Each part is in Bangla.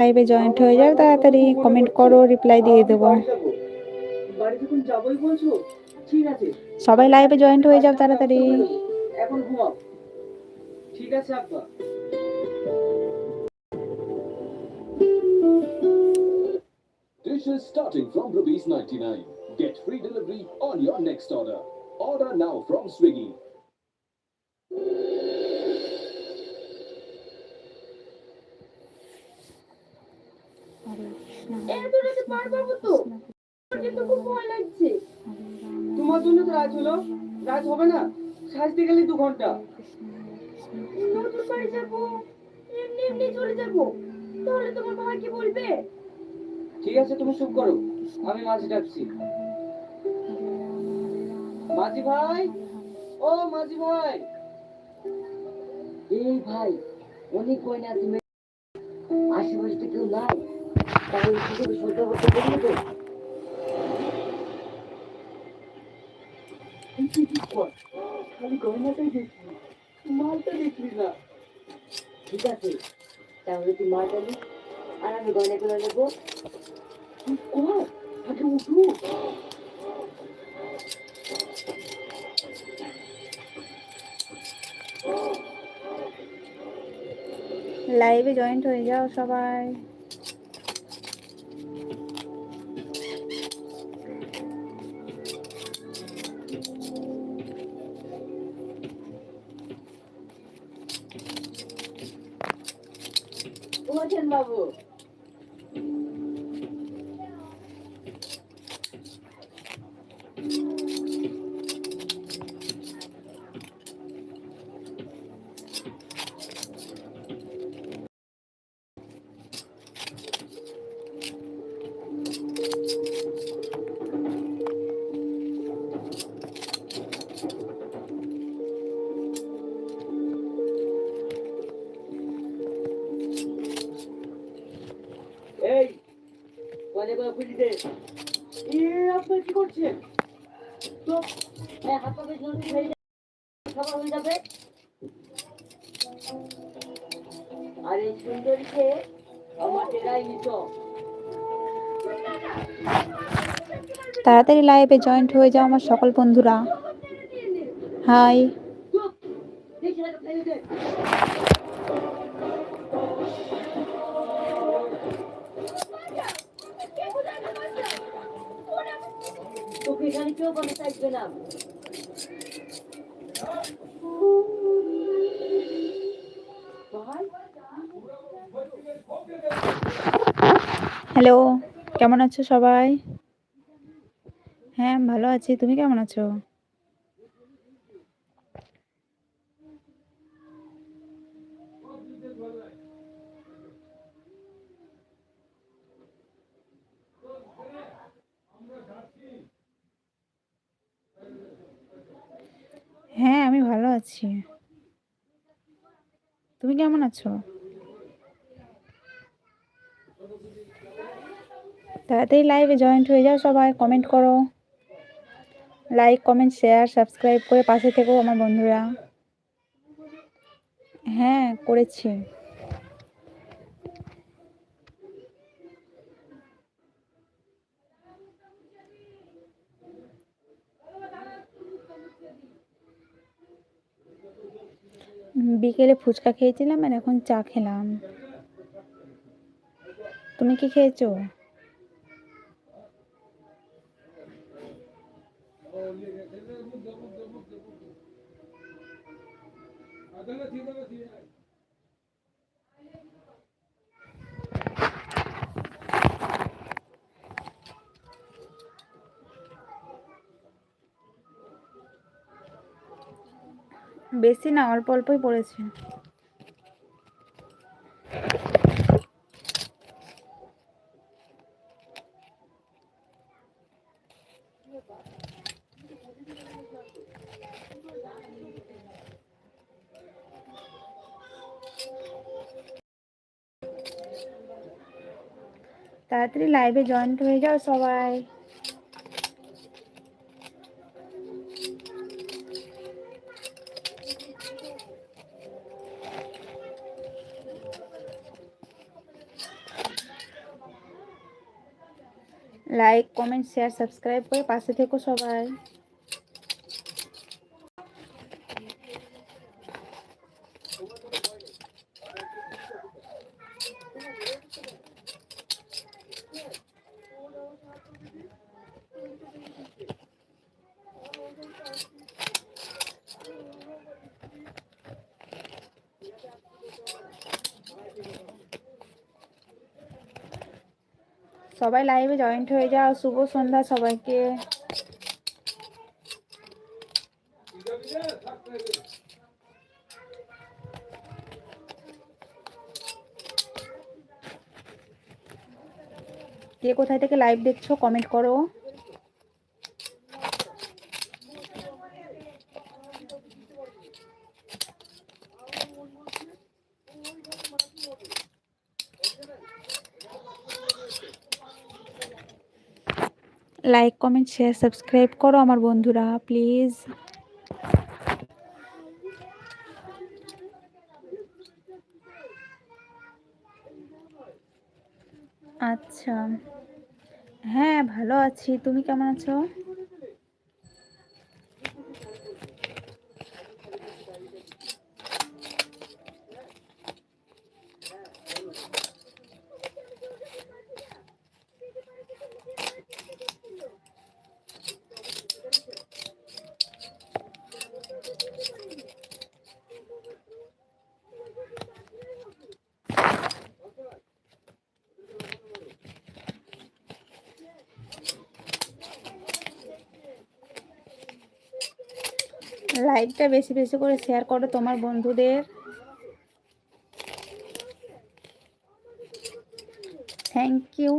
লাইভে জয়েন্ট হয়ে যাও, তাড়াতাড়ি কমেন্ট করো রিপ্লাই দিয়ে দেবো সবাই লাইভে জয়েন্ট হয়ে যাও তাড়াতাড়ি এখন ঘুমাও ঠিক আছে আব্বা Dishes starting from rupees 99. Get free delivery on your next order. Order now from Swiggy. তোমার জন্য তো রাজ হলো রাজ হবে না সাজতে গেলে দু ঘণ্টা ঠিক আছে তুমি চুপ করো আমি মাঝি ডাকছি মাঝি ভাই ও মাঝি ভাই এই ভাই, অনেক গয়না আছে মে- আশেপাশে কেউ নাই। তাহলে কিছু সরকার করতে পারবে তো খালি গয়নাটাই দেখছি মালটা দেখলি না ঠিক আছে তাহলে তুই আর আমি গয়না করে নেব উঠু লাইভে জয়েন্ট হয়ে যাও সবাই। ওঠেন বাবু আর এই আমার ডেরাই নিত তাড়াতাড়ি লাইভে জয়েন্ট হয়ে যাও আমার সকল বন্ধুরা। হাই তোকে এখানে কেউ কোনো চাইবে না। হ্যালো, কেমন আছো সবাই? হ্যাঁ ভালো আছি। তুমি কেমন আছো? হ্যাঁ আমি ভালো আছি। তুমি কেমন আছো? তাড়াতাড়ি লাইভে জয়েন্ট হয়ে যাও সবাই কমেন্ট করো। লাইক কমেন্ট শেয়ার সাবস্ক্রাইব করে পাশে থেকো আমার বন্ধুরা। হ্যাঁ করেছি। বিকেলে ফুচকা খেয়েছিলাম আর এখন চা খেলাম। তুমি কি খেয়েছো? বেশি না অল্প অল্পই পড়েছে। তাড়াতাড়ি লাইভে জয়েন্ট হয়ে যাও সবাই লাইক কমেন্ট শেয়ার সাবস্ক্রাইব করে পাশে থেকো সবাই সবাই লাইভে জয়েন্ট হয়ে যাও। শুভ সন্ধ্যা সবাইকে। কে কোথায় থেকে লাইভ দেখছ কমেন্ট করো। লাইক কমেন্ট শেয়ার সাবস্ক্রাইব করো আমার বন্ধুরা প্লিজ আচ্ছা। হ্যাঁ ভালো আছি। তুমি কেমন আছো? লাইকটা বেশি বেশি করে শেয়ার করো তোমার বন্ধুদের। থ্যাংক ইউ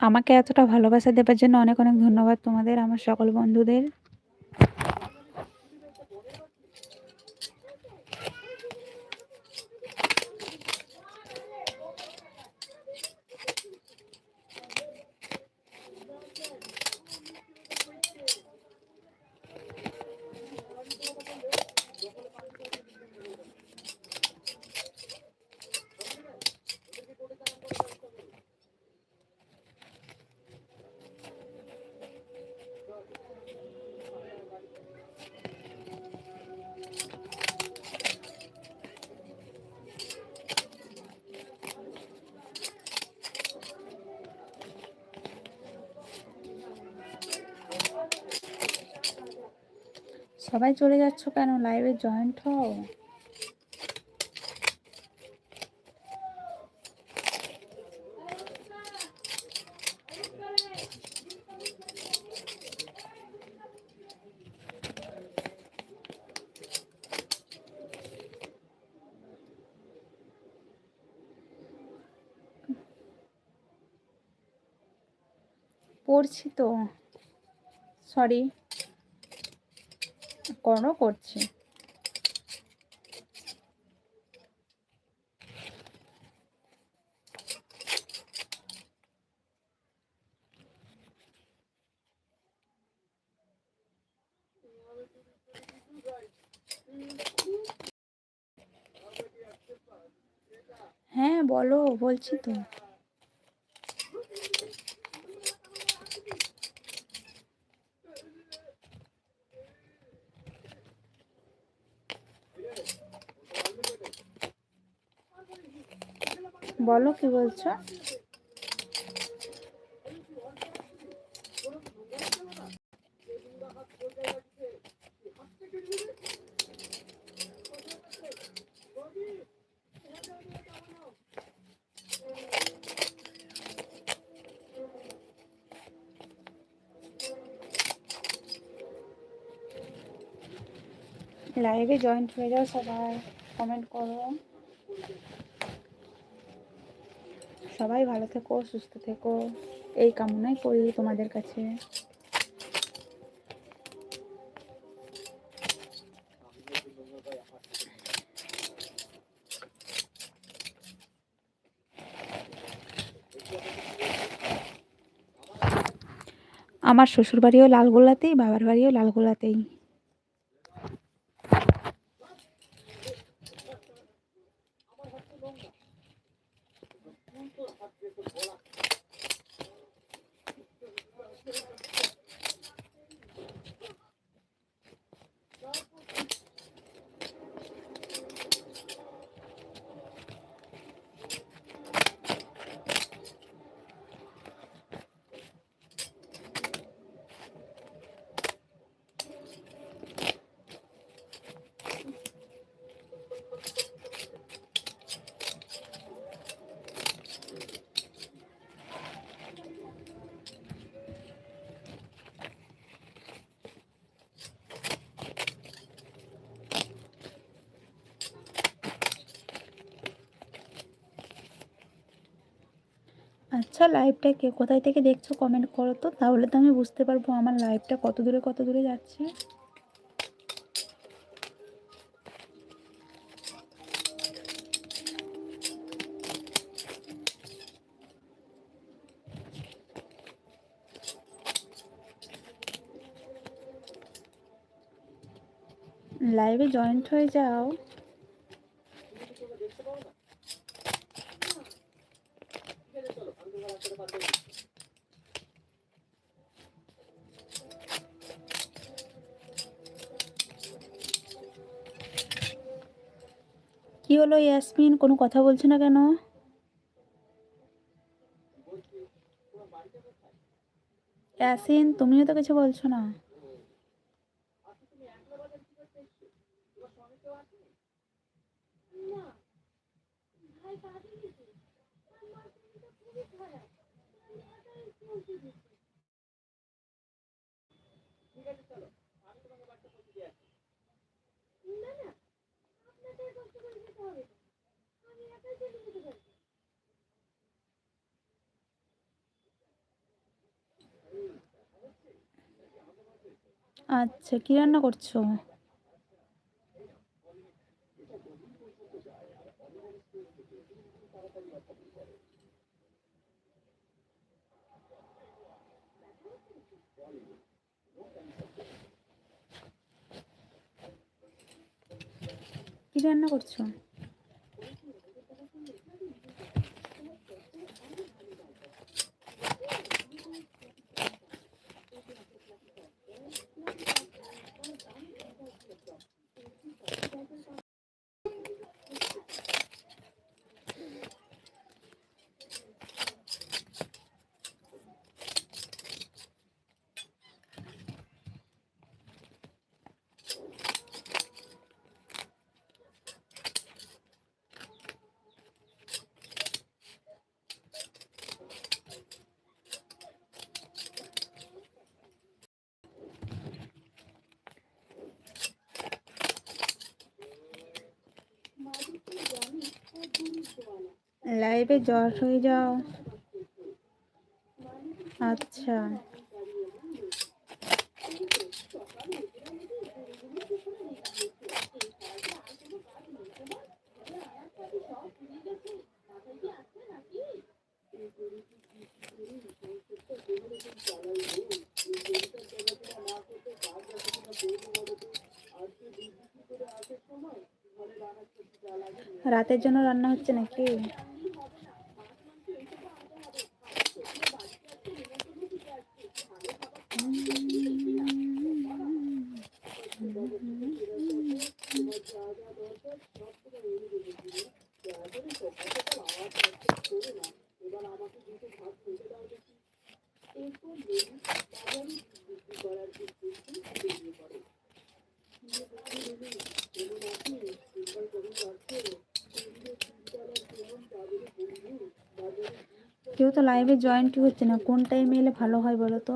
আমাকে এতটা ভালোবাসা দেবার জন্য অনেক অনেক ধন্যবাদ তোমাদের, আমার সকল বন্ধুদের। সবাই চলে যাচ্ছ কেন? লাইভে জয়েন্ট হও। পড়ছি তো। সরি করো করছি। হ্যাঁ বলো বলছি তো। বলো কি বলছো? লাইভে জয়েন্ট হয়ে যাও সবাই কমেন্ট করো। সবাই ভালো থেকো, সুস্থ থেকো। এই কামনাই করি তোমাদের কাছে। আমার শ্বশুর বাড়িও লালগোলাতেই, বাবার বাড়িও লালগোলাতেই। আচ্ছা লাইভটা কে, কোথায় থেকে দেখছ কমেন্ট করো তো, তাহলে তো আমি বুঝতে পারব আমার লাইভটা কত দূরে কত দূরে যাচ্ছে। লাইভে জয়েন্ট হয়ে যাও। কি হলো ইয়াসমিন কোনো কথা বলছে না কেন? ইয়াসিন তুমিও তো কিছু বলছো না ভাই কাজে গেছে আমার শরীরটা খুবই খারাপ আমি একাই চলতে দিচ্ছি না না আপনাকে কষ্ট করে যেতে হবে না। আমি একাই চলে যেতে পারব আচ্ছা কি রান্না করছ? কি রান্না করছ লাইভে জ্বর হয়ে যাও। আচ্ছা। রাতের জন্য রান্না হচ্ছে নাকি? কেউ তো লাইভে জয়েন্টই হচ্ছে না। কোন টাইমে এলে ভালো হয় বলো তো?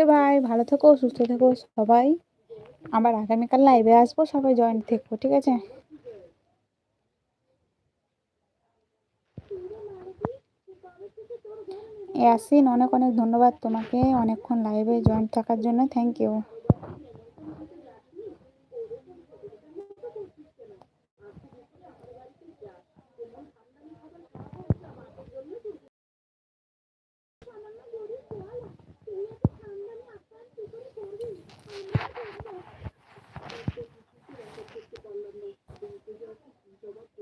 ওকে ভাই ভালো থেকো, সুস্থ থেকো সবাই। আবার আগামীকাল লাইভে আসব, সবাই জয়েন্ট থেকো, ঠিক আছে? ইয়াসিন অনেক অনেক ধন্যবাদ তোমাকে অনেকক্ষণ লাইভে জয়েন্ট থাকার জন্য থ্যাংক ইউ